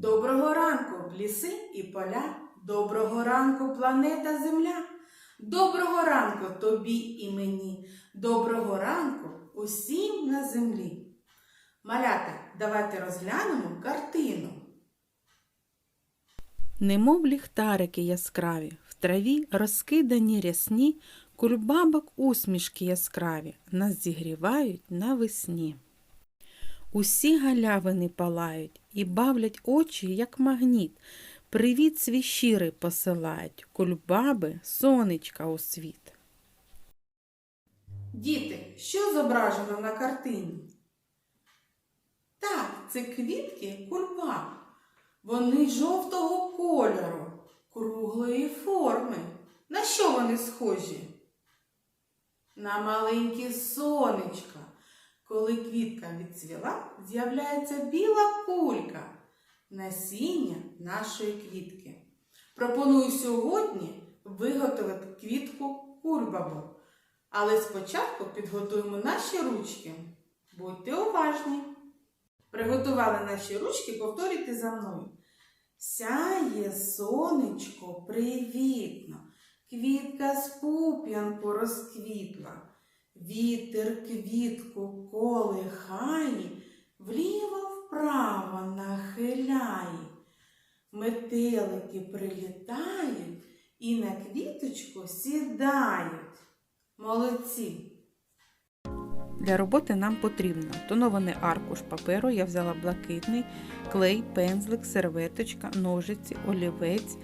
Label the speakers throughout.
Speaker 1: Доброго ранку, ліси і поля. Доброго ранку, планета Земля. Доброго ранку тобі і мені. Доброго ранку усім на землі. Малята, давайте розглянемо картину.
Speaker 2: Немов ліхтарики яскраві, в траві розкидані рясні, кульбабок усмішки яскраві нас зігрівають навесні. Усі галявини палають і бавлять очі, як магніт. Привіт свій щирий посилають, кульбаби сонечка у світ.
Speaker 1: Діти, що зображено на картині? Так, це квітки кульбаб. Вони жовтого кольору, круглої форми. На що вони схожі? На маленькі сонечка. Коли квітка відцвіла, з'являється біла кулька насіння нашої квітки. Пропоную сьогодні виготовити квітку кульбабу. Але спочатку підготуємо наші ручки. Будьте уважні. Приготували наші ручки, повторюйте за мною. Сяє сонечко привітно, квітка з пуп'янку розквітла. Вітер квітку колихає, вліво-вправо нахиляє. Метелики прилітають і на квіточку сідають. Молодці!
Speaker 2: Для роботи нам потрібно тонований аркуш паперу, я взяла блакитний, клей, пензлик, серветочка, ножиці, олівець,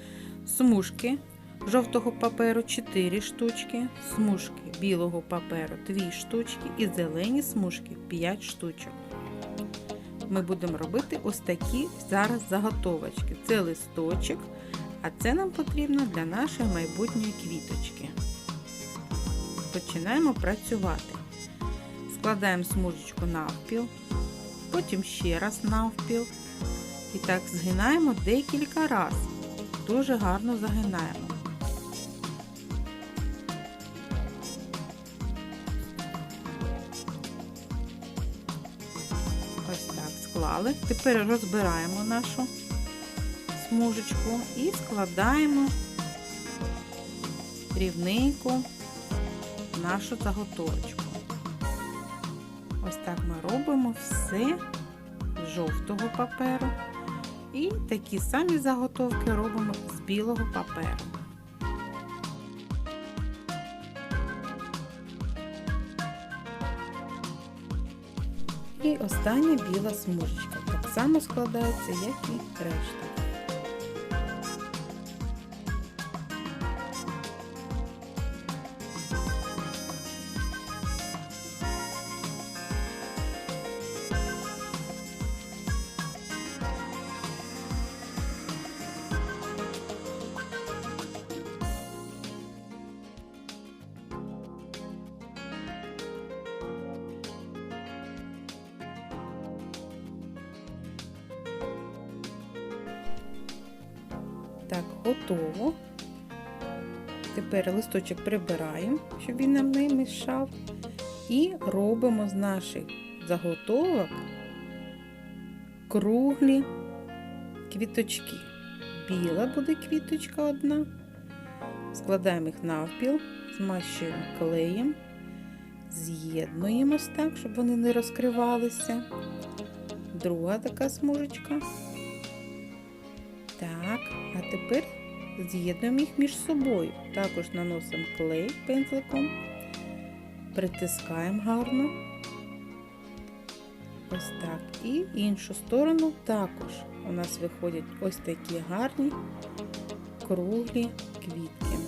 Speaker 2: смужки жовтого паперу 4 штучки, смужки білого паперу 2 штучки і зелені смужки 5 штучок. Ми будемо робити ось такі зараз заготовочки. Це листочок, а це нам потрібно для нашої майбутньої квіточки. Починаємо працювати. Складаємо смужечку навпіл, потім ще раз навпіл. І так згинаємо декілька разів. Дуже гарно загинаємо. Склали. Тепер розбираємо нашу смужечку і складаємо рівненько нашу заготовочку. Ось так ми робимо все з жовтого паперу. І такі самі заготовки робимо з білого паперу. І остання біла смужечка. Так само складається, як і решта. Так, готово. Тепер листочок прибираємо, щоб він нам не мішав. І робимо з наших заготовок круглі квіточки. Біла буде квіточка одна. Складаємо їх навпіл, змащуємо клеєм, з'єднуємо ось так, щоб вони не розкривалися. Друга така смужечка. Так, а тепер з'єднуємо їх між собою. Також наносимо клей пензликом, притискаємо гарно. Ось так. І іншу сторону також у нас виходять ось такі гарні круглі квітки.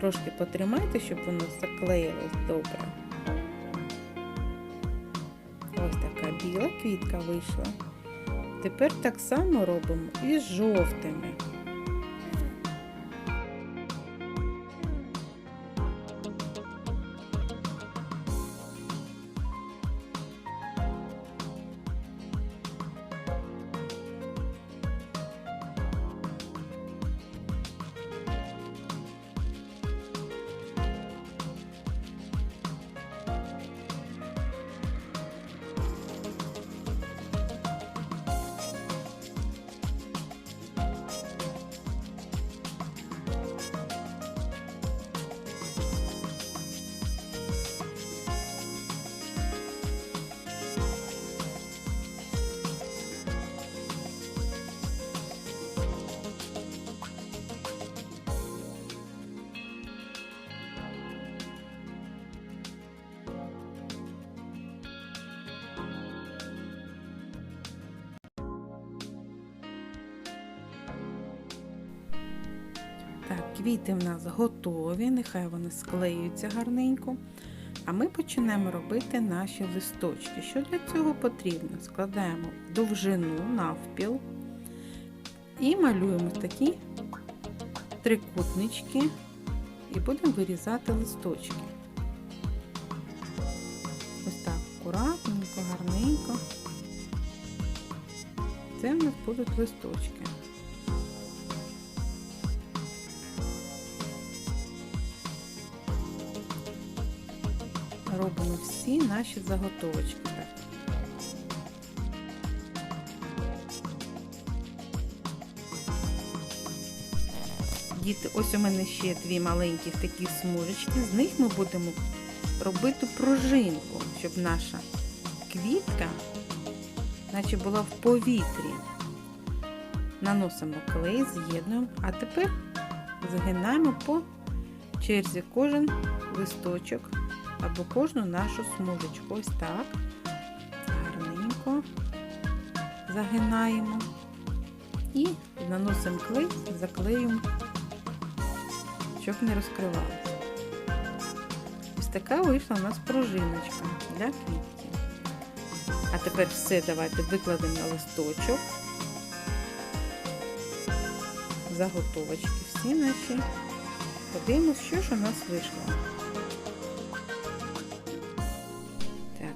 Speaker 2: Трошки потримайте, щоб воно заклеїлось добре. Ось така біла квітка вийшла. Тепер так само робимо і з жовтими. Так, квіти в нас готові, нехай вони склеюються гарненько. А ми почнемо робити наші листочки. Що для цього потрібно? Складаємо довжину навпіл і малюємо такі трикутнички і будемо вирізати листочки. Ось так, акуратненько, гарненько. Це в нас будуть листочки. Робимо всі наші заготовочки. Діти, ось у мене ще дві маленькі такі смужечки. З них ми будемо робити пружинку, щоб наша квітка, наче була в повітрі. Наносимо клей, з'єднуємо, а тепер загинаємо по черзі кожен листочок або кожну нашу смужечку. Ось так. Гарненько загинаємо і наносимо клей, заклеюємо, щоб не розкривалося. Ось така вийшла у нас пружиночка для квітки. А тепер все давайте викладемо на листочок. Заготовочки всі наші. Подивимось, що ж у нас вийшло.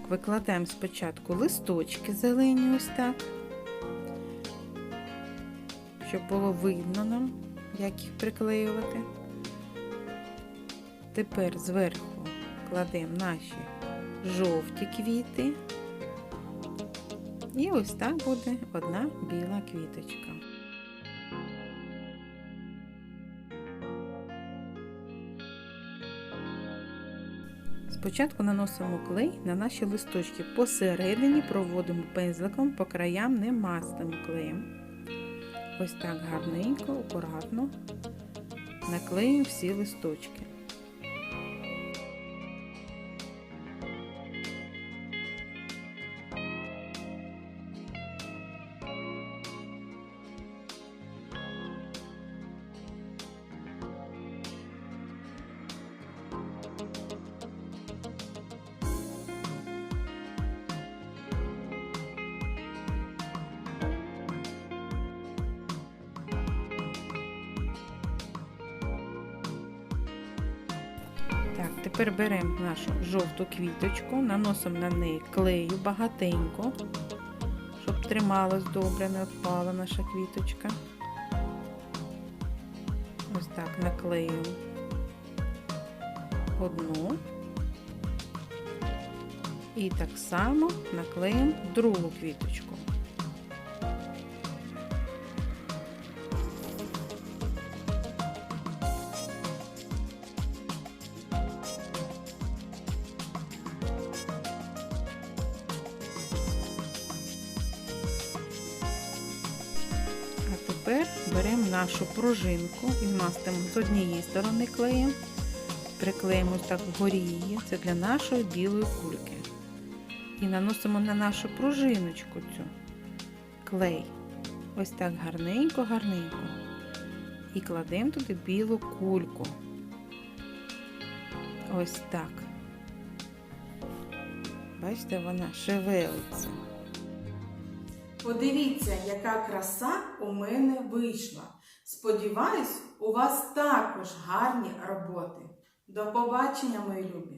Speaker 2: Викладаємо спочатку листочки зелені ось так, щоб було видно нам, як їх приклеювати. Тепер зверху кладемо наші жовті квіти. І ось так буде одна біла квіточка. Спочатку наносимо клей на наші листочки. Посередині проводимо пензликом, по краям не мастимо клеєм. Ось так гарненько, акуратно наклеїмо всі листочки. Тепер беремо нашу жовту квіточку, наносимо на неї клею багатенько, щоб трималась добре, не відпала наша квіточка. Ось так наклеюємо одну. І так само наклеїмо другу квіточку. Тепер беремо нашу пружинку і мастимо з однієї сторони клеєм, приклеїмо так вгорі її, це для нашої білої кульки. І наносимо на нашу пружиночку цю клей. Ось так гарненько, гарненько. І кладемо туди білу кульку. Ось так. Бачите, вона шевелиться.
Speaker 1: Подивіться, яка краса у мене вийшла. Сподіваюсь, у вас також гарні роботи. До побачення, мої любі!